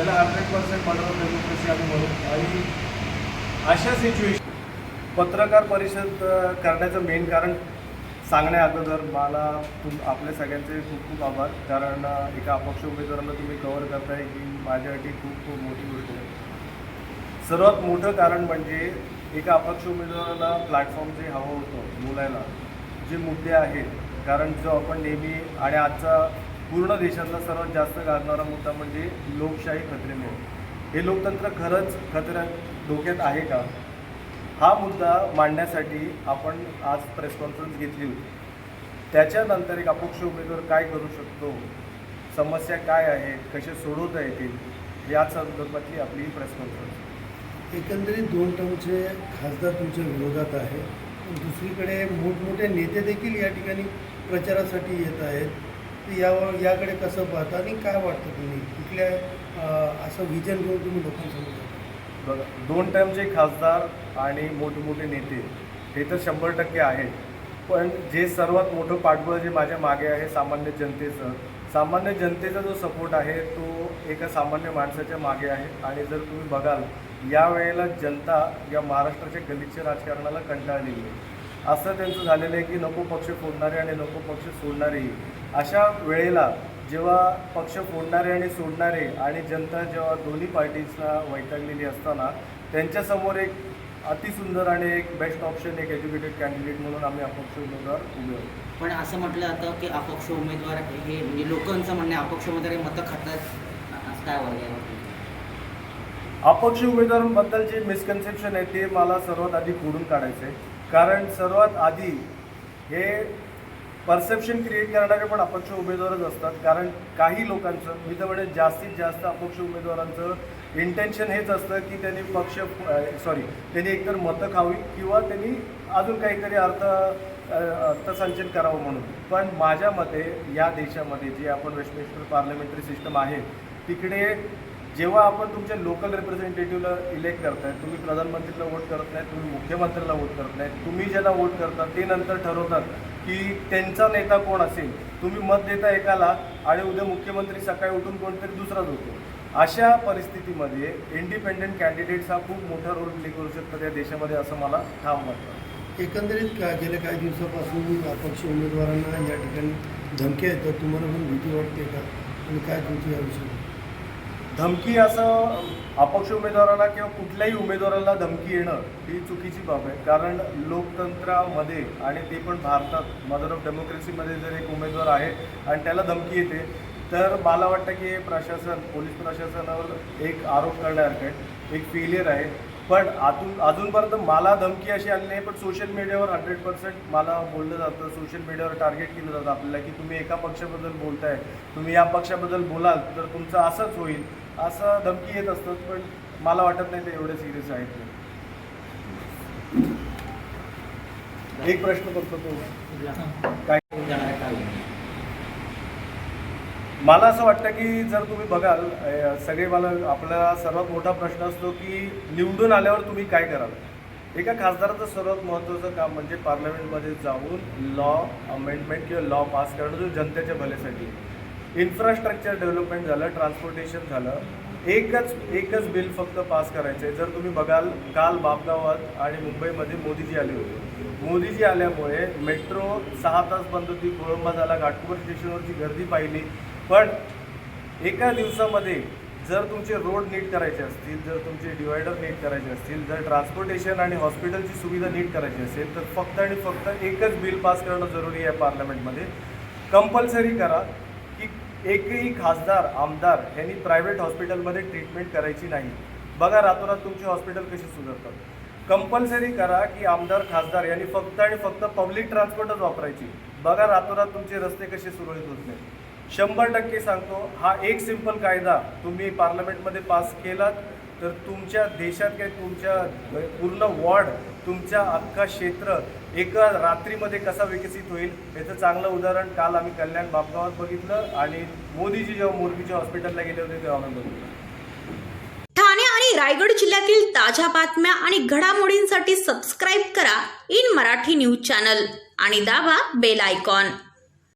त्याला hundred percent modern democracy आम्ही म्हणू आणि अशा सिच्युएशन पत्रकार परिषद करण्याचं मेन कारण सांगण्या अगोदर मला तुम आपल्या सगळ्यांचे खूप खूप आभार. कारण एका अपक्ष उमेदवाराला तुम्ही कव्हर करताय ही माझ्यासाठी खूप खूप मोठी गोष्ट आहे. सर्वात मोठं कारण म्हणजे एका अपक्ष उमेदवाराला प्लॅटफॉर्म जे हवं होतं बोलायला जे मुद्दे आहेत. कारण जो आपण नेहमी आणि आजचा पूर्ण देशातला सर्वात जास्त गाजणारा मुद्दा म्हणजे लोकशाही खतरेमुळे हे लोकतंत्र खरंच खतऱ्यात धोक्यात आहे का? हा मुद्दा मांडण्यासाठी आपण आज प्रेस कॉन्फरन्स घेतली होती. त्याच्यानंतर एक अपक्ष उमेदवार काय करू शकतो? समस्या काय आहेत? कसे सोडवता येतील? या संदर्भातली आपली प्रेस कॉन्फरन्स एकंदरीत दोन टर्मचे खासदार तुमच्या विरोधात आहे दुसरीकडे मोठमोठे नेते देखील या ठिकाणी प्रचारासाठी येत आहेत. यावर याकडे कसं पाहता आणि काय वाटतं तुम्ही? कुठल्या असं विजन घेऊन तुम्ही लोकांसमोर जाता? बघा दोन टर्मचे खासदार आणि मोठमोठे नेते हे तर शंभर टक्के आहेत. पण जे सर्वात मोठं पाठबळ जे माझ्या मागे आहे सामान्य जनतेचं सामान्य जनतेचा जो सपोर्ट आहे तो एका सामान्य माणसाच्या मागे आहे. आणि जर तुम्ही बघाल या वेळेला जनता या महाराष्ट्राच्या गलिच्छ राजकारणाला कंटाळलेली आहे. असं त्यांचं झालेलं आहे की नको पक्ष फोडणारे आणि नको पक्ष सोडणारेही. अशा वेळेला जेव्हा पक्ष फोडणारे आणि सोडणारे आणि जनता जेव्हा दोन्ही पार्टीजना वैतागलेली असताना त्यांच्यासमोर एक अतिसुंदर आणि एक बेस्ट ऑप्शन एक एज्युकेटेड कॅन्डिडेट म्हणून आम्ही अपक्ष उमेदवार उभे होतो पण असं म्हटलं जातं की अपक्ष उमेदवार हे म्हणजे लोकांचं म्हणणे अपक्ष उमेदवार मतं खातात. काय वर्ग आहे? अपक्ष उमेदवारांबद्दल जे मिसकन्सेप्शन आहे ते मला सर्वात आधी खोडून काढायचं आहे कारण सर्वात आधी हे परसेप्शन क्रिएट करणारे पण अपक्ष उमेदवारच असतात. कारण काही लोकांचं मी तर म्हणजे जास्तीत जास्त अपक्ष उमेदवारांचं इंटेन्शन हेच असतं की त्यांनी पक्ष सॉरी त्यांनी एकतर मतं खावी किंवा त्यांनी अजून काहीतरी अर्थ अर्थसंचन करावं म्हणून. पण माझ्या मते या देशामध्ये जे आपण वेस्टमिनिस्टर पार्लमेंटरी सिस्टम आहे तिकडे जेव्हा आपण तुमच्या लोकल रिप्रेझेंटेटिव्हला इलेक्ट करताय तुम्ही प्रधानमंत्रीला वोट करत नाही तुम्ही मुख्यमंत्र्याला वोट करत नाही तुम्ही ज्याला वोट करता ते नंतर ठरवतात की त्यांचा नेता कोण असेल? तुम्ही मत देता एकाला आणि उद्या मुख्यमंत्री सकाळी उठून कोणतरी दुसराच होतो अशा परिस्थितीमध्ये इंडिपेंडेंट कॅन्डिडेट्स हा खूप मोठा रोल प्ले करू शकतात या देशामध्ये असं मला ठाम वाटतं. एकंदरीत का गेल्या काही दिवसापासून अपक्ष उमेदवारांना या ठिकाणी धमक्या येतात तुम्हाला पण भीती वाटते का? आणि काय तुमची याविषयी धमकी असं अपक्ष उमेदवाराला किंवा कुठल्याही उमेदवाराला धमकी येणं ही चुकीची बाब आहे. कारण लोकतंत्रामध्ये आणि ते पण भारतात मदर ऑफ डेमोक्रेसीमध्ये जर एक उमेदवार आहे आणि त्याला धमकी येते तर मला वाटतं की हे प्रशासन पोलीस प्रशासनावर एक आरोप करण्यासारखं आहे. एक फेलियर आहे. पण अजून अजूनपर्यंत मला धमकी अशी आली नाही पण सोशल मीडियावर हंड्रेड पर्सेंट मला बोललं जातं. सोशल मीडियावर टार्गेट केलं जातं आपल्याला की तुम्ही एका पक्षाबद्दल बोलताय. तुम्ही या पक्षाबद्दल बोलाल तर तुमचं असंच होईल. असं धमकी येत असतात पण मला वाटत नाही ते एवढे सिरियस आहेत. एक प्रश्न करतो तो. काय जाणार आहे काय होईल? मला असं वाटतं की जर तुम्ही बघाल सगळे मला आपला सर्वात मोठा प्रश्न असतो की निवडून आल्यावर तुम्ही काय कराल? एका खासदाराचं सर्वात महत्त्वाचं काम म्हणजे पार्लमेंटमध्ये जाऊन लॉ अमेंडमेंट किंवा लॉ पास करणं जो जनतेच्या भलेसाठी. इन्फ्रास्ट्रक्चर डेव्हलपमेंट झालं ट्रान्सपोर्टेशन झालं एकच एकच बिल फक्त पास करायचं आहे. जर तुम्ही बघाल काल बापगावात आणि मुंबईमध्ये मोदीजी आले होते. मोदीजी आल्यामुळे मेट्रो सहा तास बंद होती कोळंबा झाला घाटकोपर स्टेशनवरची गर्दी पाहिली. पण एका दिवसामध्ये जर तुमचे रोड नीट करायचे असतील जर तुमचे डिवायडर नीट करायचे असतील जर ट्रान्सपोर्टेशन आणि हॉस्पिटलची सुविधा नीट करायची असेल तर फक्त आणि फक्त एकच बिल पास करणं जरुरी आहे पार्लमेंटमध्ये. कंपल्सरी करा की एकही खासदार आमदार यांनी प्रायव्हेट हॉस्पिटलमध्ये ट्रीटमेंट करायची नाही. बघा रातोरात तुमचे हॉस्पिटल कसे सुधारतात. कंपल्सरी करा की आमदार खासदार यांनी फक्त आणि फक्त पब्लिक ट्रान्सपोर्टच वापरायची. बघा रातोरात तुमचे रस्ते कसे सुरळीत होत नाही शंभर टक्के सांगतो हा एक सिंपल कायदा तुम्ही पार्लमेंटमध्ये पास केलात तर तुमच्या देशात काय तुमच्या पूर्ण वॉर्ड तुमच्या अख्खा क्षेत्र एका रात्रीमध्ये कसा विकसित होईल याचं चांगलं उदाहरण काल आम्ही कल्याण बापगावात बघितलं आणि मोदीजी जेव्हा मोरबीच्या हॉस्पिटलला गेले होते तेव्हा आम्ही बघितलं. ठाणे आणि रायगड जिल्ह्यातील ताज्या बातम्या आणि घडामोडींसाठी सबस्क्राईब करा इन मराठी न्यूज चॅनल आणि दाबा बेल आयकॉन